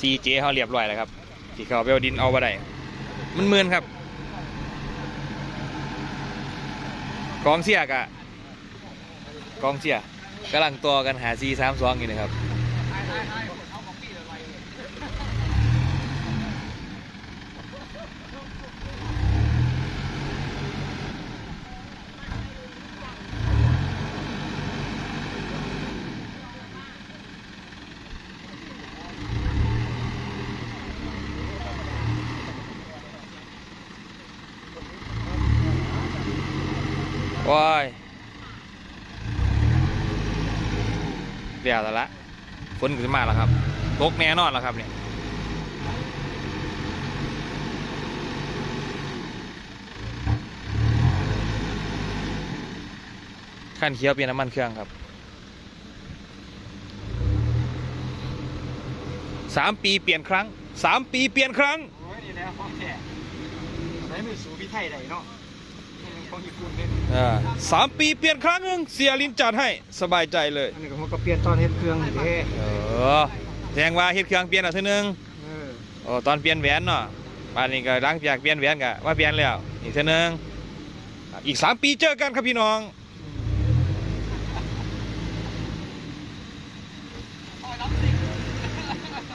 ซีเจเขาเรียบร้อยแล้วครับที่เขาไปเอาดินเอาบ่ได้มันเมือนครับกองเสียกะกองเสียกำลังตัวกันหาซีสามสองอยู่นะครับ ว้ายเดี๋ยวละฝนขึ้นมาแล้วครับตกแน่นอนแล้วครับเนี่ยขั้นเคี้ยวเปลี่ยนน้ำมันเครื่องครับสามปีเปลี่ยนครั้งสามปีเปลี่ยนครั้งโอ้ยนี่แหละขอแท้ไหนม่สูพี่ไทยใดเนาะ ของญี่ปุ่นเนี่ยอ่าสามปีเปลี่ยนครั้งหนึ่งเสียลินจัดให้สบายใจเลยอันนี้ก็มันก็เปลี่ยนตอนเฮ็ดเครื่องนี่เด้เออแสดงว่าเฮ็ดเครื่องเปลี่ยนเอาเทีนึงเออโอ้ตอนเปลี่ยนแหวนเนาะบ้านนี้ก็หลังจากเปลี่ยนแหวนก็ว่าเปลี่ยนแล้วอีกเทีนึงอีกสามปีเจอกันครับพี่น้อง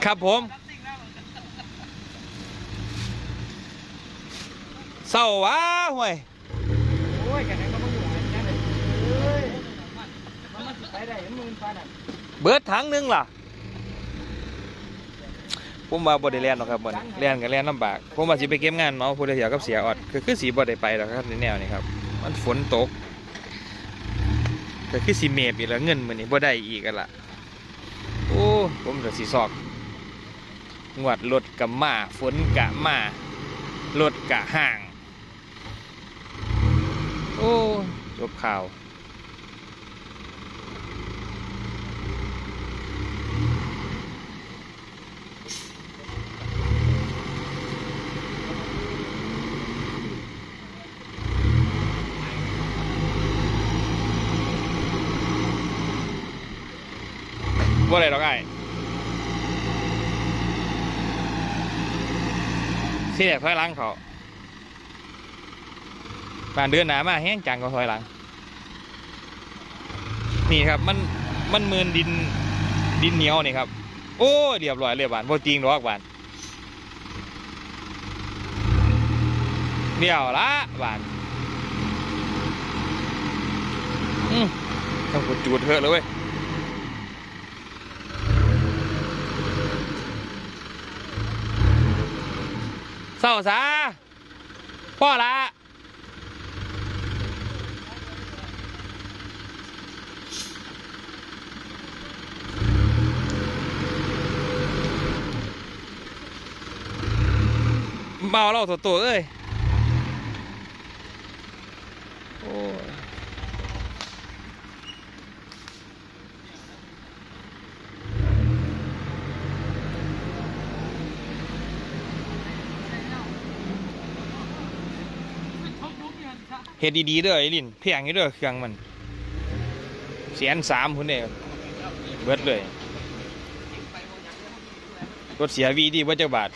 ครับผมเศร้าวะห่วย โอ้ยกันนั้นก็บ่อยู่กันแค่เลยเอ้ยมันมันสิไปได้มันมืนปานนั้น เบิดถังหนึงล่ะ ผมว่าบ่ได้เรียนหรอกครับบ่เรียนก็เรียนลำบาก ผมว่าสิไปเก็บงานเมาผู้ใดเสียกับเสียออดคือคือสิบ่ได้ไปหรอกครับในแนวนี้ครับ มันฝนตกก็คือสิเมฟอีกแล้วเงินมื้อนี้บ่ได้อีกกันล่ะโอ้ผมก็สิซอกงวดรถกะมาฝนกะมารถกะห่าง โอ้ จบข่าว ว่ไรหรอกไอ้ที่แรกถอยหลังเขาการเดินหนามาแห้งจังก็ถอยหลัง นี่ครับมันมันมืนดินดินเหนียวนี่ครับ โอ้เรียบร้อยเรียบบานโบจริงหรอกบานเดียวละบานอืมต้องกดจูดเถอะเลยเว้ย เศร้าซาพ่อละเมาเราตัวตัวเอ้ยโอ้ย เฮ็ดดีๆเด้อไอ้ลินเพียงอยู่เด้อเครื่องมันเสียนสามพุ่นเด้เบิดเลยรถเสียวีดีว่าจักบาท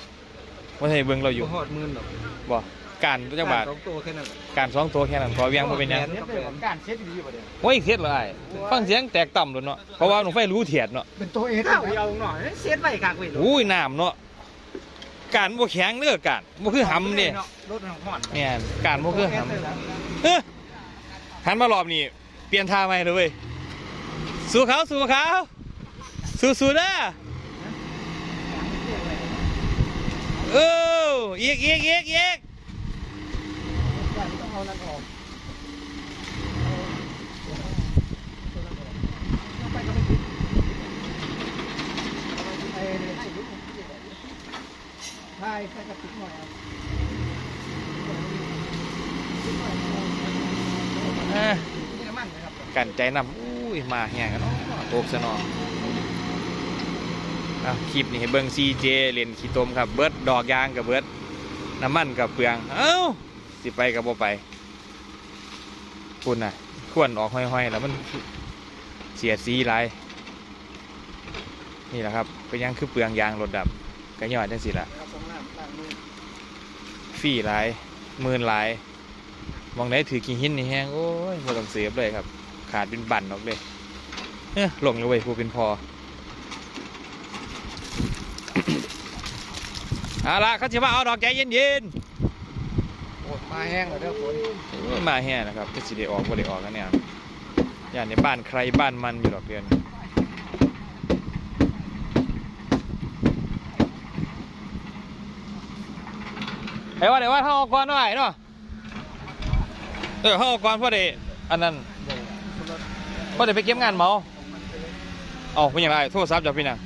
ว่าให้เบิ่งเราอยู่บ่ฮอดหมื่นหรอกบ่การว่าจักบาทสองตัวแค่นั้นแหละการสองตัวแค่นั้นขอเวียงบ่เป็นหยังเฮ็ดได้ผมการเช็ดดีบ่เด้โอ้ยเครียดเลยฟังเสียงแตกต่ำเลยเนาะเพราะว่าหนูไฟรู้เถียดเนาะเป็นตัวเอสเอาเอาหน่อยเช็ดไว้คักเว้ยอุ้ยน้ำเนาะการบ่แข็งเด้อการบ่คือหำเนี่ยรถของห่อนเนี่ยการบ่คือหำ เฮ้ยหันมารอบนี้เปลี่ยนท่าใหม่เลยเว้ยสู้เขาสู้เขาสู้สู้เด้อเอออีกอีกอีกอีกเอานั่นออกไปก็ไม่ติดไอ้เนี่ยใช่ใส่กระติกหน่อยครับ อะ นี่น้ำมันนะครับ กันใจนำอุ้ยมาแห้งกันเนาะโตกซะนาะอะคลิปนี้ให้เบิ่ง CJ เล่นขี้ตมครับเบิดดอกยางกับเบิดน้ำมันกับเปลืองเอ้าสิไปกับบ่ไปคุณน่ะควรออกห้อยๆแล้วมันเสียสีหลายนี่แหละครับเป็นยังคือเปลืองยางรถดับก็ยอดจังสิละฟรีหลายหมื่นหลายมองได้ถือกิ่หินนี่แห้งโอ้ยบ่ต้องเสียบเลยครับ ขาดเป็นบั่นออกเลยเอ้อลงเลยเว้ยผู้เป็นพอเอาละเขาจะมาเอาดอกใจเย็นโอ้มาแห้งแล้วเด้อฝนๆโอ้ยมาแห่นะครับจะสิได้ออกบ่ได้ออกกันเนี่ยย่านในบ้านใครบ้านมันอยู่ดอกเดือนเฮ้ยว่าเดี๋ยวว่าเขาเออกก่อนหน่อยเนาะเออเขาเออกก่อนเพราะเดอันนั้น เพราะเดไปเก็บงานเมาเอ้าเป็นอย่างไรโทรศัพท์จากพี่น่ะ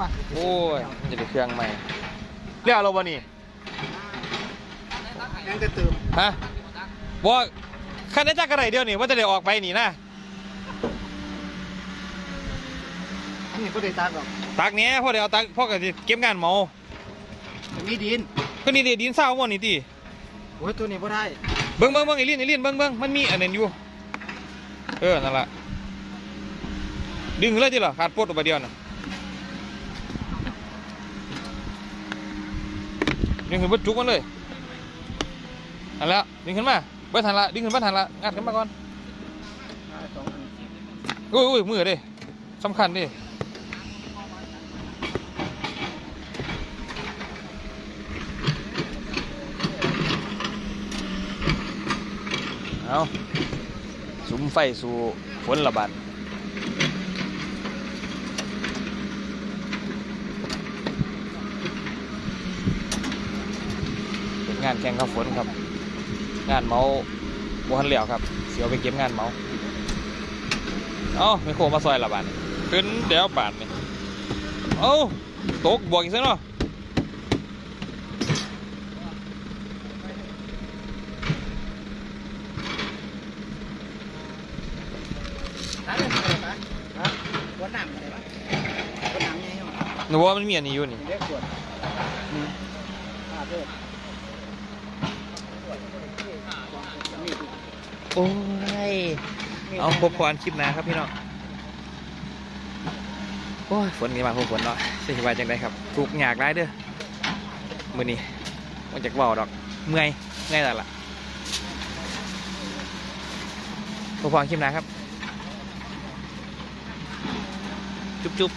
มาโอ้ยมันจะได้เครื่องใหม่เรียกเราบ่นี่ยังจะตื่มฮะบ่คันได้จักกระไรเดียวนี่ว่าจะได้ออกไปนี่นะนี่ก็ได้ตากหรอกตักเนี้ยพ่อเดี๋ยวเอาตักพ่อก็สิเก็บงานเมามันมีดินก็นี่เดี๋ยวดินเศร้าหมดนี่ติโอ้ยตัวนี้บ่ได้เบิ่งเบิ่งเบิ่งไอ้ลินไอ้ลินเบิ่งเบิ่งมันมีอันนั้นอยู่ เออ นั่นละดึงเลยติล่ะขาดปลดออกไปเดียวนะดึงขึ้นบดจุกมันเลยอันแล้วดึงขึ้นมาเบิดทันละดึงขึ้นเบิดทันละงัดขึ้นมาก่อนอุ้ยอุ้ยมือเด้สำคัญด้เอา สุมไฟสู่ฝนระบาดเป็นงานแข่งขับฝนครับ งานเมาบัทันเหลียวครับ เสียวไปเก็บงานเมาเอ้าไม่โคมาซอยละบาทนี่ขึ้นเดี๋ยวบาทนี่เอ้าตกบวกอีกซะเนาะ ตากเลยไหมฮะวันน้ำอะไรวะวันน้ำยังไงวะ หนูว่ามันมีอันนี้อยู่นี่เรียกขวดอืมอ่าเด้อมีดโอ้ย เอาพบพรคลิปหนะครับพี่น้อง โอ้ยฝนนี่มาพบฝนเนาะใช่สบายจังไดครับถูกหยากไรเด้อ มือนี้มันจากเบาดอก เมื่อยเมื่อยแล้วล่ะพบพรคลิปหนะครับ จุ๊บจุ๊บ